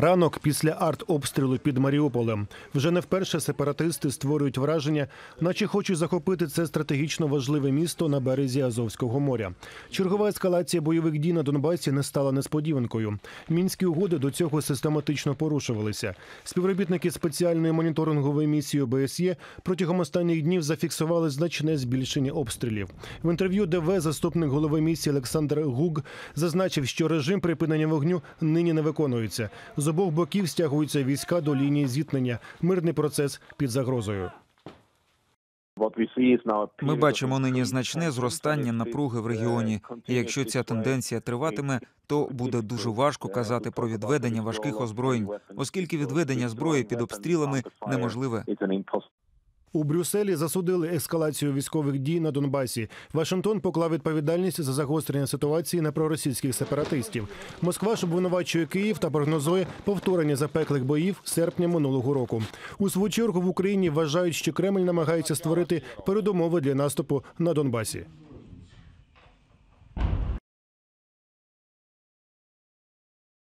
Ранок після артобстрілу під Маріуполем. Вже не вперше сепаратисти створюють враження, наче хочуть захопити це стратегічно важливе місто на березі Азовського моря. Чергова ескалація бойових дій на Донбасі не стала несподіванкою. Мінські угоди до цього систематично порушувалися. Співробітники спеціальної моніторингової місії ОБСЄ протягом останніх днів зафіксували значне збільшення обстрілів. В інтерв'ю ДВ заступник голови місії Олександр Гуг зазначив, що режим припинення вогню нині не виконується. З обох боків стягуються війська до лінії зіткнення. Мирний процес під загрозою. Ми бачимо нині значне зростання напруги в регіоні. І якщо ця тенденція триватиме, то буде дуже важко казати про відведення важких озброєнь, оскільки відведення зброї під обстрілами неможливе. У Брюсселі засудили ескалацію військових дій на Донбасі. Вашингтон поклав відповідальність за загострення ситуації на проросійських сепаратистів. Москва ж обвинувачує Київ та прогнозує повторення запеклих боїв серпня минулого року. У свою чергу в Україні вважають, що Кремль намагається створити передумови для наступу на Донбасі.